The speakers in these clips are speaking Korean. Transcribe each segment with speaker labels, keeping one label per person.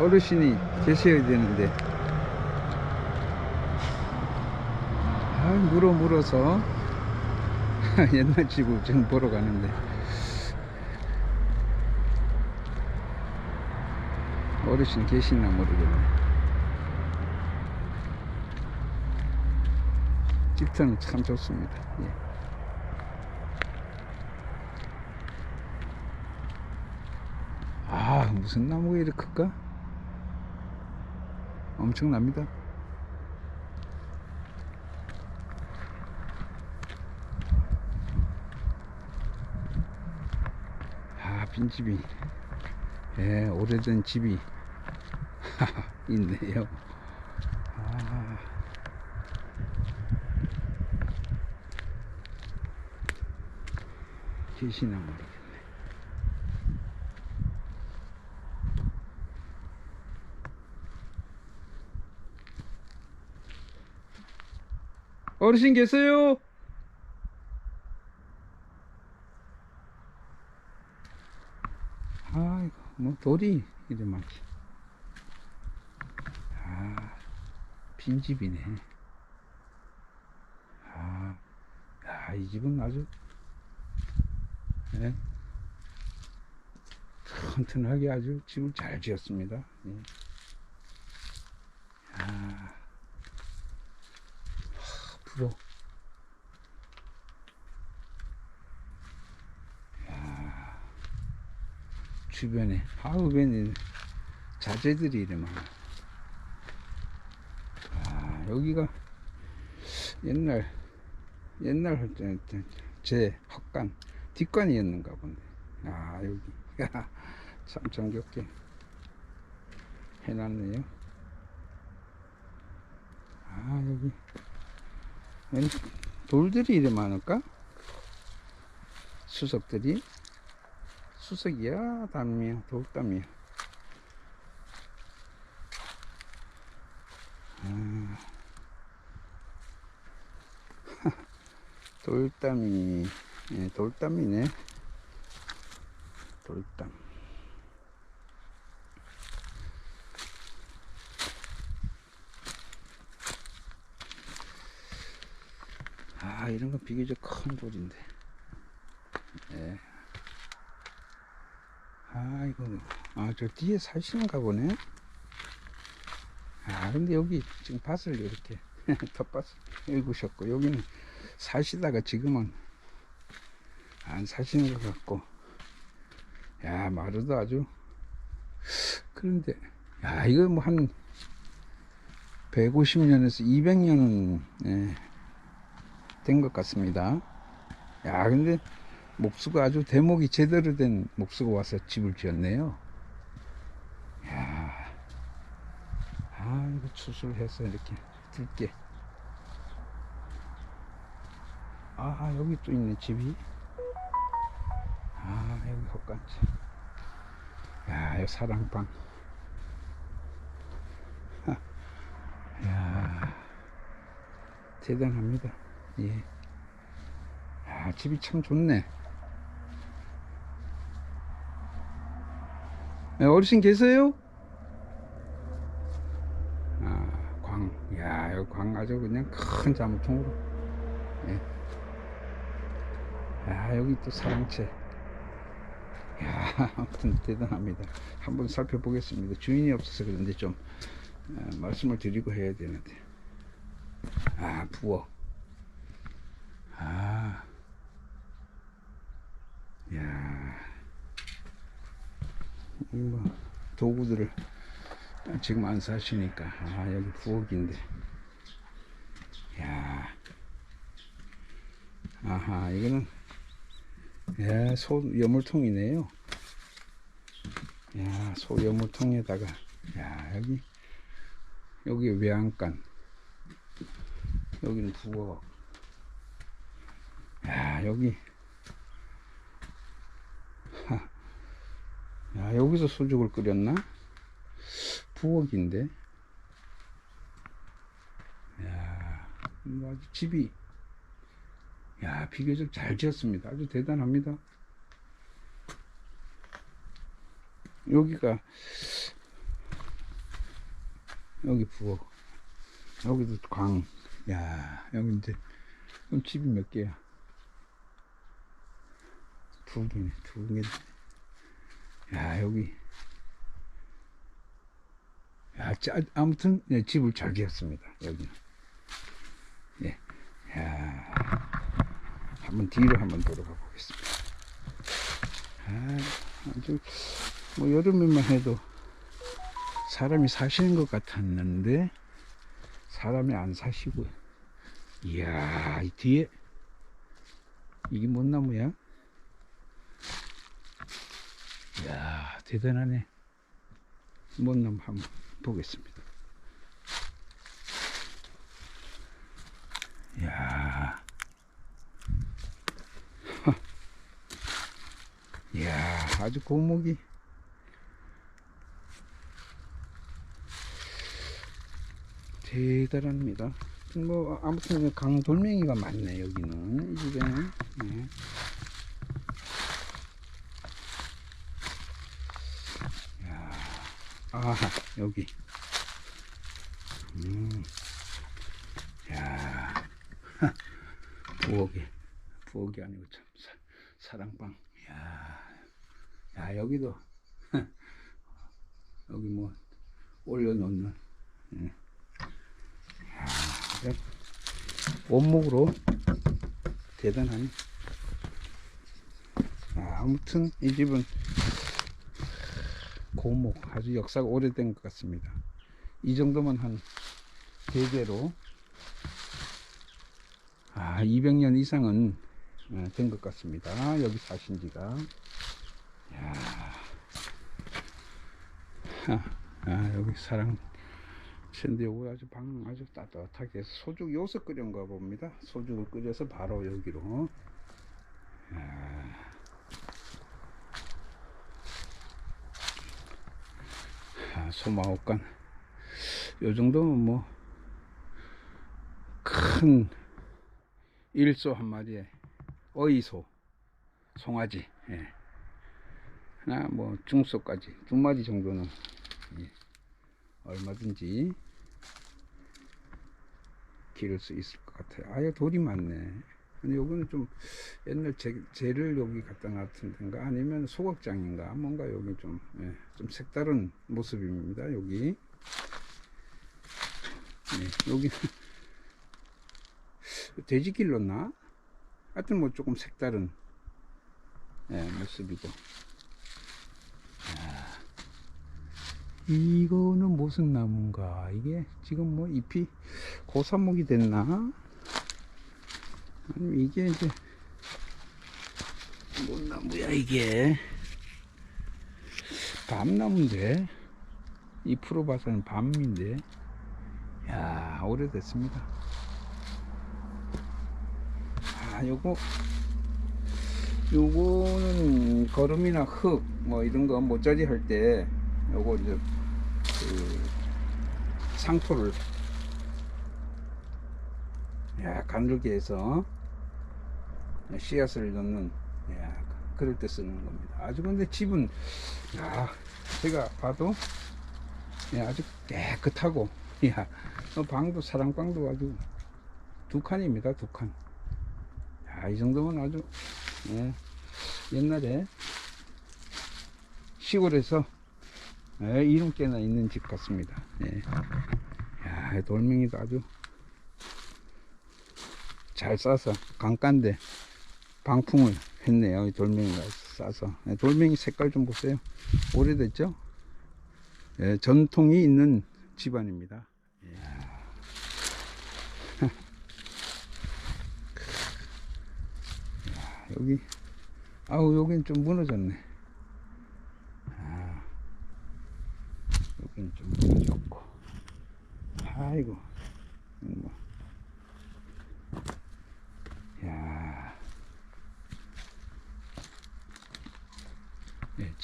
Speaker 1: 어르신이 계셔야 되는데. 아 물어 물어서. 옛날 집을 지금 보러 가는데. 어르신 계시나 모르겠네. 집터는 참 좋습니다. 예. 아 무슨 나무가 이렇게 클까? 엄청납니다. 아 빈집이. 예 오래된 집이 있네요. 아. 계시나 모르겠 어르신 계세요? 아이고 뭐 돌이 이래 많지 아 빈집이네 아, 야, 이 집은 아주 예? 튼튼하게 아주 집을 잘 지었습니다 예. 하, 부러워 주변에 하우변에 자재들이 이래 많아 아 여기가 옛날 옛날 할 때- 때- 제 헛간 뒷간이었는가 보네 아 여기가 참 정겹게 해놨네요. 아 여기. 왠 돌들이 이래 많을까? 수석들이? 수석이야 담이야 돌담이야. 아. 돌담이 예, 돌담이네. 돌담 아 이런 건 비교적 큰 돌인데. 예. 아이고 아저 뒤에 사시는가 보네. 아 근데 여기 지금 밭을 이렇게 텃밭을 읽으셨고 여기는 사시다가 지금은 안 사시는 것 같고. 야 마루도 아주 그런데. 야 이거 뭐 한 150년에서 200년은 예, 된 것 같습니다. 야 근데 목수가 아주 대목이 제대로 된 목수가 와서 집을 지었네요. 야, 아 이거 추술해서 이렇게 들게 아 여기 또 있네 집이. 아 여기 헛간집 야 여기 사랑방. 하, 야 대단합니다 예. 야 집이 참 좋네 네, 어르신 계세요? 아, 광, 야, 여기 광 아주 그냥 큰 자무통으로. 예. 야, 여기 또 사랑채. 야, 아무튼 대단합니다. 한번 살펴보겠습니다. 주인이 없어서 그런데 좀 어, 말씀을 드리고 해야 되는데. 아, 부엌. 아, 야. 이 뭐, 도구들을 지금 안 사시니까. 아, 여기 부엌인데. 야. 아하, 이거는, 야, 소 여물통이네요. 야, 소 여물통에다가, 야, 여기, 여기 외양간. 여기는 부엌. 야, 여기. 야, 여기서 수죽을 끓였나? 부엌인데. 야, 아주 집이, 야, 비교적 잘 지었습니다. 아주 대단합니다. 여기가 여기 부엌. 여기도 광. 야, 여기 이제, 그럼 집이 몇 개야? 두 개네, 두 개. 야, 여기. 야, 짜, 아무튼, 네, 집을 잘 지었습니다, 여기는. 예. 야, 한번 뒤로 한번 돌아가 보겠습니다. 아, 아주, 뭐, 여름에만 해도 사람이 사시는 것 같았는데, 사람이 안 사시고, 이야, 이 뒤에, 이게 뭔 나무야? 이야, 대단하네. 뭔 나무 한번 보겠습니다. 이야. 이야, 아주 고목이. 대단합니다. 뭐, 아무튼 강돌멩이가 많네, 여기는. 이 집에. 네. 아, 여기. 음. 야, 부엌이, 부엌이 아니고 참, 사, 사랑방. 야, 야, 여기도, 여기 뭐, 올려놓는, 예. 야. 원목으로 대단하네. 아, 아무튼 이 집은 고목 아주 역사가 오래된 것 같습니다. 이 정도면 한 대대로 아 200년 이상은 된 것 같습니다. 여기 사신 지가 야. 아 여기 사랑 근데 여기 아주 방 아주 따뜻하게 해서 소주 요서 끓여가 봅니다. 소주를 끓여서 바로 여기로 야. 아, 소마옥간 요 정도면 뭐 큰 일소 한 마리에 어이소 송아지 예. 하나 뭐 중소까지 두 마리 정도는 예. 얼마든지 기를 수 있을 것 같아요 아예 돌이 많네 근데 여기는 좀 옛날 재, 재를 여기 갖다 놨던 데인가 아니면 소각장인가? 뭔가 여기 좀, 예, 좀 색다른 모습입니다 여기. 예, 여기. 돼지길 넣나? 하여튼 뭐 조금 색다른 예, 모습이고 야, 이거는 무슨 나무인가? 이게 지금 뭐 잎이 고사목이 됐나? 이게 이제 뭔 나무야 이게? 밤나무인데? 잎으로 봐서는 밤인데? 야 오래됐습니다. 아 요거 요거는 거름이나 흙 뭐 이런 거 모짜리 할 때 요거 이제 그 상토를 야 가늘게 해서 씨앗을 넣는 야, 그럴 때 쓰는 겁니다. 아주 근데 집은 야 제가 봐도 야, 아주 깨끗하고 야 어, 방도 사랑방도 아주 두 칸입니다 두 칸. 야이 정도면 아주 예, 옛날에 시골에서 예, 이름께나 있는 집 같습니다. 예. 야 돌멩이도 아주 잘 싸서 강가인데 방풍을 했네요. 이 돌멩이가 싸서. 예, 돌멩이 색깔 좀 보세요. 오래됐죠? 예, 전통이 있는 집안입니다. 여기, 아우, 여긴 좀 무너졌네. 아, 여긴 좀 무너졌고. 아이고, 뭐.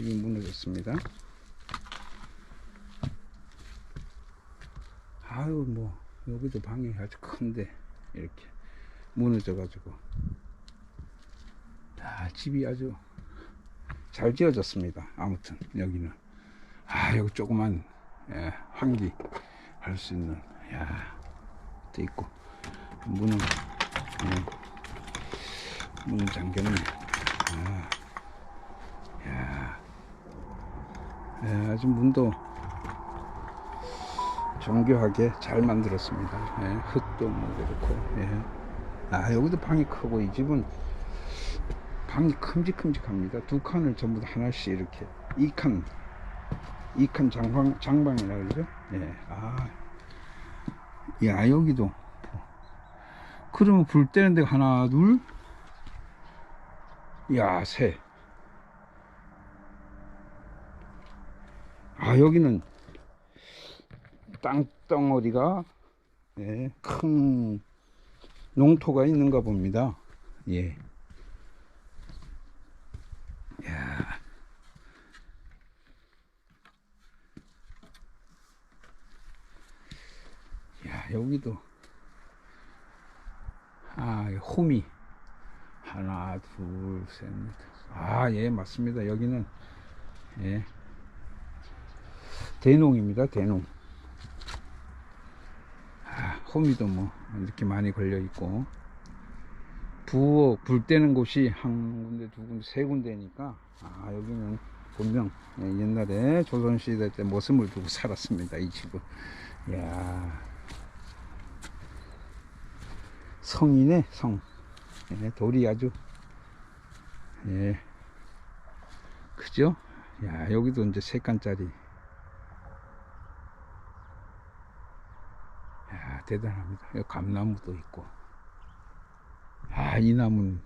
Speaker 1: 집이 무너졌습니다. 아유, 뭐, 여기도 방이 아주 큰데, 이렇게 무너져 가지고. 아, 집이 아주 잘 지어졌습니다. 아무튼, 여기는. 아, 여기 조그만, 예, 환기. 할 수 있는 야, 또 있고 문은 예, 문은 잠겼네. 아, 야, 예, 아주 문도 정교하게 잘 만들었습니다. 예, 흙도 뭐 그렇고. 예. 아 여기도 방이 크고 이 집은 방이 큼직큼직합니다. 두 칸을 전부 다 하나씩 이렇게 이 칸, 이칸 장방 장방이라 그러죠. 예. 아, 야 여기도 그러면 불 때는 데가 하나 둘, 야 세. 아 여기는 땅덩어리가 예, 큰 농토가 있는가 봅니다. 예. 야. 야, 여기도 아, 홈이 하나, 둘, 셋, 넷. 아, 예, 맞습니다. 여기는 예. 대농입니다. 대농. 아, 호미도 뭐 이렇게 많이 걸려 있고. 부엌 불 때는 곳이 한 군데 두 군데 세 군데니까. 아 여기는 분명 예, 옛날에 조선시대 때 모습을 두고 살았습니다 이 집은. 야. 성이네 성. 예, 돌이 아주. 예. 그죠? 야 여기도 이제 세 칸짜리 야, 대단합니다. 감나무도 있고. 아, 이 나무는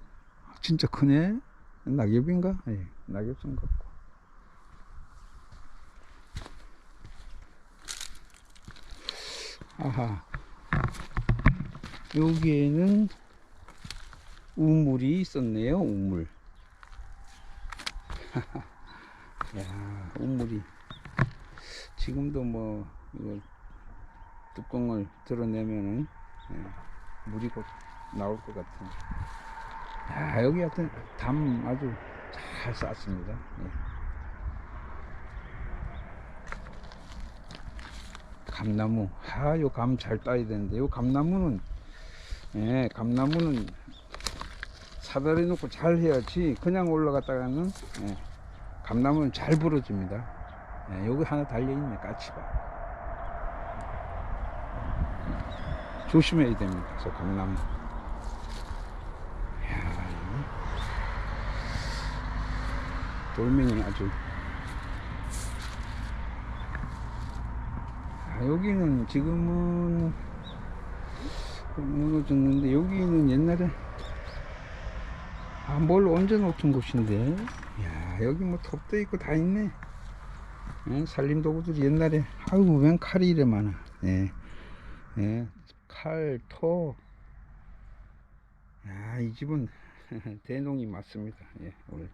Speaker 1: 진짜 크네. 낙엽인가? 예, 낙엽선 같고. 아하. 여기에는 우물이 있었네요, 우물. 야, 우물이. 지금도 뭐, 이거 뚜껑을 드러내면은 예, 물이 곧 나올 것 같은. 야 여기 하여튼 담 아주 잘 쌌습니다. 예. 감나무, 하요 감 잘 따야 되는데 요 감나무는 예, 감나무는 사다리 놓고 잘 해야지 그냥 올라갔다가는 예, 감나무는 잘 부러집니다. 예, 여기 하나 달려 있네 까치가. 조심해야 됩니다. 저이 돌멩이 아주. 아, 여기는 지금은 무너졌는데 여기는 옛날에 아, 뭘 얹어 놓던 곳인데. 야, 여기 뭐 톱도 있고 다 있네. 예, 살림 도구들이 옛날에 아이고 웬 칼이 이래 많아. 예. 예. 칼, 토. 야, 이 집은 대농이 맞습니다. 예, 오늘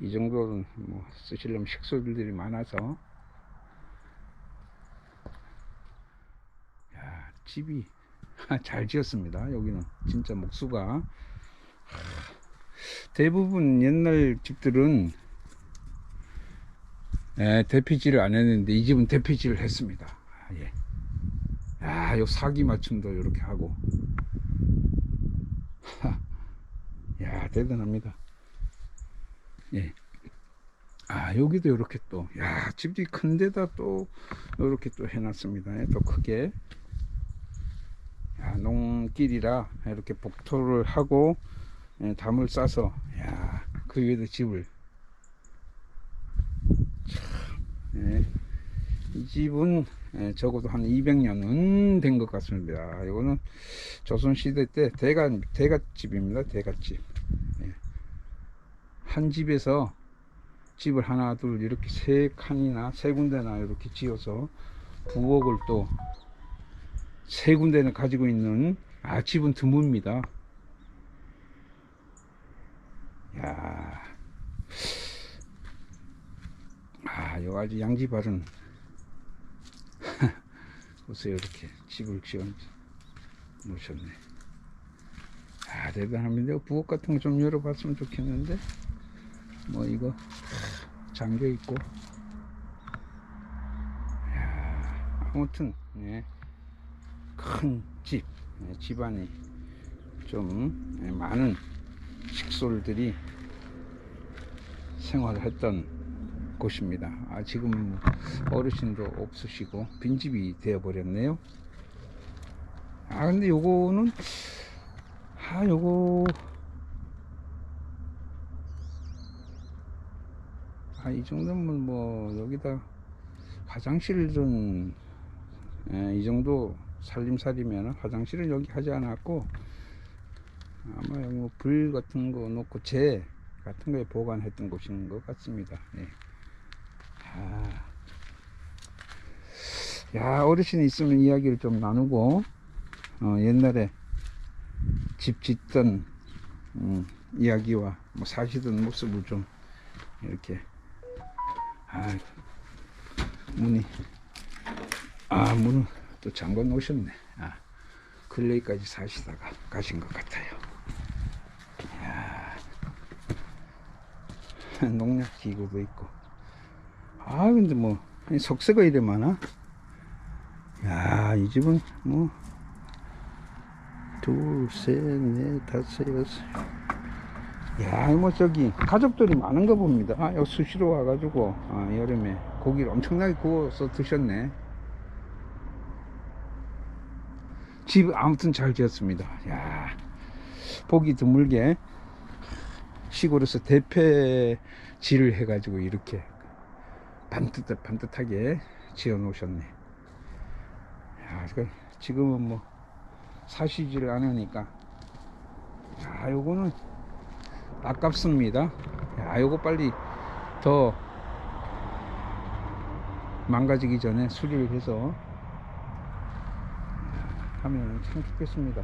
Speaker 1: 이 정도는 뭐 쓰시려면 식소들이 많아서. 야, 집이 잘 지었습니다. 여기는 진짜 목수가 대부분 옛날 집들은 예, 대피질을 안 했는데 이 집은 대피질을 했습니다. 아, 예. 야, 요 사기 맞춤도 이렇게 하고. 야, 대단합니다. 예. 아, 여기도 이렇게 또, 야, 집이 큰 데다 또, 이렇게 또 해놨습니다. 예, 또 크게. 야, 농길이라 이렇게 복토를 하고, 예, 담을 싸서, 야, 그 위에다 집을. 참, 예. 이 집은 예, 적어도 한 200년은 된 것 같습니다. 이거는 조선시대 때 대가, 대갓집입니다. 대갓집. 예. 한 집에서 집을 하나, 둘, 이렇게 세 칸이나 세 군데나 이렇게 지어서 부엌을 또 세 군데는 가지고 있는 아, 집은 드뭅니다. 야 아, 요 아주 양지발은 보세요. 이렇게 집을 지어 놓으셨네. 아 대단합니다. 부엌 같은 거 좀 열어봤으면 좋겠는데. 뭐 이거 잠겨 있고. 야 아무튼 예, 큰 집, 예, 집안이 좀 예, 많은 식솔들이 생활했던 곳입니다. 아, 지금 어르신도 없으시고 빈집이 되어 버렸네요. 아 근데 요거는 아 요거 아 이 정도면 뭐 여기다 화장실은 예, 이 정도 살림살이면 화장실은 여기 하지 않았고 아마 뭐불 같은 거 놓고 재 같은 거에 보관했던 곳인 것 같습니다. 예. 아. 야 어르신이 있으면 이야기를 좀 나누고 어, 옛날에 집 짓던 음, 이야기와 뭐 사시던 모습을 좀 이렇게 아 문이 아 문을 또 잠궈 놓으셨네 아 근래까지 사시다가 가신 것 같아요 이야, 농약 기구도 있고 아 근데 뭐 속세가 이래 많아 야 이 집은 뭐 둘, 셋, 넷, 다섯, 여섯. 야, 뭐 저기 가족들이 많은가 봅니다. 아, 여기 수시로 와가지고 아, 여름에 고기를 엄청나게 구워서 드셨네. 집 아무튼 잘 지었습니다. 야, 보기 드물게 시골에서 대패질을 해가지고 이렇게 반듯 반듯하게 지어 놓으셨네. 야, 그 지금은 뭐 사시지를 않으니까. 야 요거는 아깝습니다. 야 요거 빨리 더 망가지기 전에 수리를 해서 하면 참 좋겠습니다.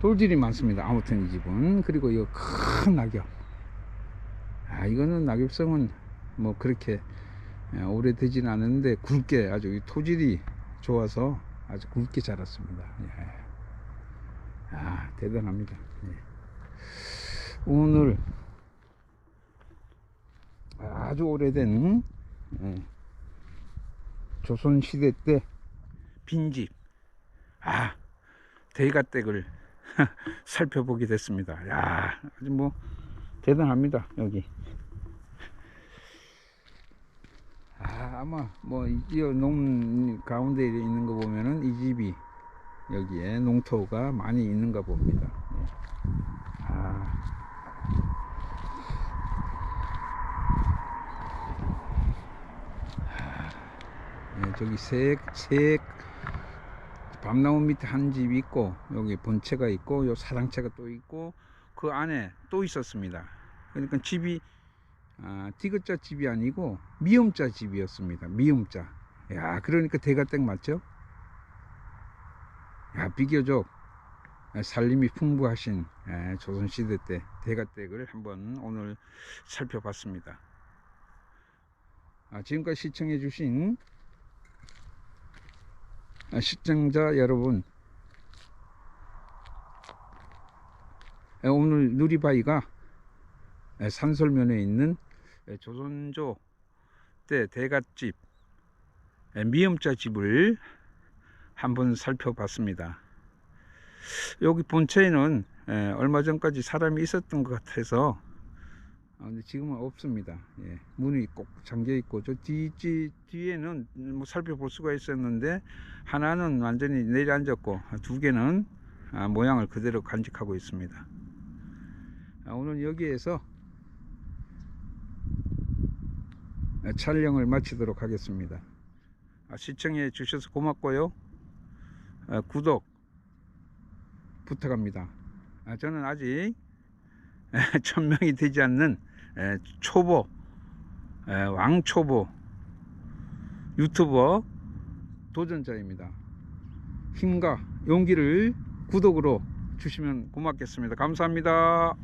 Speaker 1: 돌들이 많습니다. 아무튼 이 집은. 그리고 이 큰 낙엽. 아 이거는 낙엽성은 뭐 그렇게 예, 오래되진 않았는데 굵게 아주 이 토질이 좋아서 아주 굵게 자랐습니다. 예. 아, 대단합니다. 예. 오늘 아주 오래된 예. 조선 시대 때 빈집, 아 대가댁을 살펴보게 됐습니다. 야, 아주 뭐 대단합니다. 여기. 아, 아마 뭐이 농 가운데 있는 거 보면은 이 집이 여기에 농토가 많이 있는가 봅니다. 예. 아. 예, 저기 색, 색, 밤나무 밑에 한집 있고, 여기 본체가 있고, 요 사당체가 또 있고, 그 안에 또 있었습니다. 그러니까 집이 아, 디귿자 집이 아니고 미음자 집이었습니다. 미음자. 야, 그러니까 대가댁 맞죠? 야, 비교적 살림이 풍부하신 예, 조선시대 때 대가댁을 한번 오늘 살펴봤습니다. 아, 지금까지 시청해주신 아, 시청자 여러분, 예, 오늘 누리바위가 예, 산설면에 있는 예, 조선조 때 대갓집 예, 미음자 집을 한번 살펴봤습니다. 여기 본체에는 예, 얼마 전까지 사람이 있었던 것 같아서 아, 지금은 없습니다. 예, 문이 꼭 잠겨 있고 저 뒤, 뒤, 뒤에는 뭐 살펴볼 수가 있었는데 하나는 완전히 내려앉았고 두 개는 아, 모양을 그대로 간직하고 있습니다. 아, 오늘 여기에서 촬영을 마치도록 하겠습니다. 아, 시청해 주셔서 고맙고요. 아, 구독 부탁합니다. 아, 저는 아직 천명이 되지 않는 에, 초보 에, 왕초보 유튜버 도전자입니다. 힘과 용기를 구독으로 주시면 고맙겠습니다. 감사합니다.